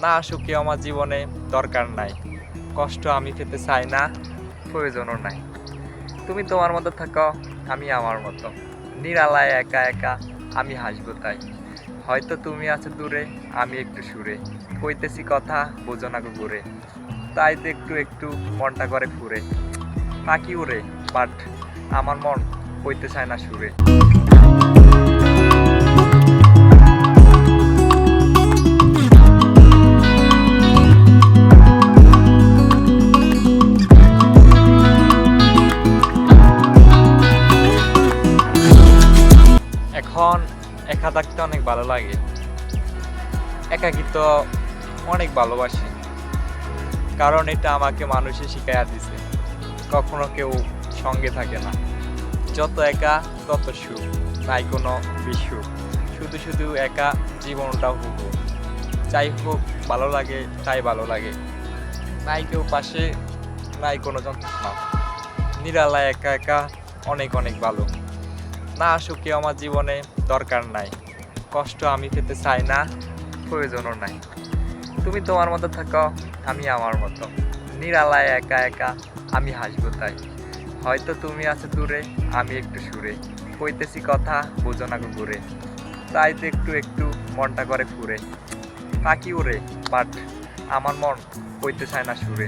না সুখী আমার জীবনে দরকার নাই। কষ্ট আমি পেতে চাই না, প্রয়োজনও নাই। তুমি তোমার মতো থাকো, আমি আমার মতো। নিরালায় একা একা আমি হাসবো তাই। হয়তো তুমি আছো দূরে, আমি একটু সুরে। কইতেছি কথা, বোঝো না ঘুরে। তাই তো একটু একটু মনটা করে ফুরে পাখি উড়ে বাট আমার মন কইতে চায় না সুরে। এখন একা থাকতে অনেক ভালো লাগে। একাকিত্ব অনেক ভালোবাসি। কারণ এটা আমাকে মানুষে শিখাইয়া দিছে। কখনো কেউ সঙ্গে থাকে না। যত একা, তত সুখ। নাই কোনো বিসুখ। শুধু শুধু একা জীবনটাও হুবু যাই হোক, ভালো লাগে, তাই ভালো লাগে। নাই কেউ পাশে, নাই কোনো যন্ত্রণা। নিরালায় একা একা অনেক অনেক ভালো। না সুখী আমার জীবনে দরকার নাই। কষ্ট আমি পেতে চাই না, প্রয়োজনও নাই। তুমি তোমার মতো থাকো, আমি আমার মতো। নিরালায় একা একা আমি হাসবো তাই। হয়তো তুমি আছো দূরে, আমি একটু সুরে। কইতেছি কথা, বোঝো না ঘুরে তাই তো একটু একটু মনটা করে ফুরে পাখি উড়ে বাট আমার মন কইতে চায় না সুরে।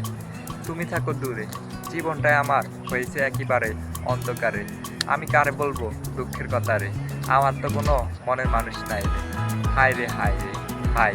তুমি থাকো দূরে, জীবনটাই আমার হয়েছে একেবারে অন্ধকারে। আমি কারে বলব দুঃখের কথা রে আমার তো কোনো মনের মানুষ নাই রে। হায় রে হায় রে, হায়।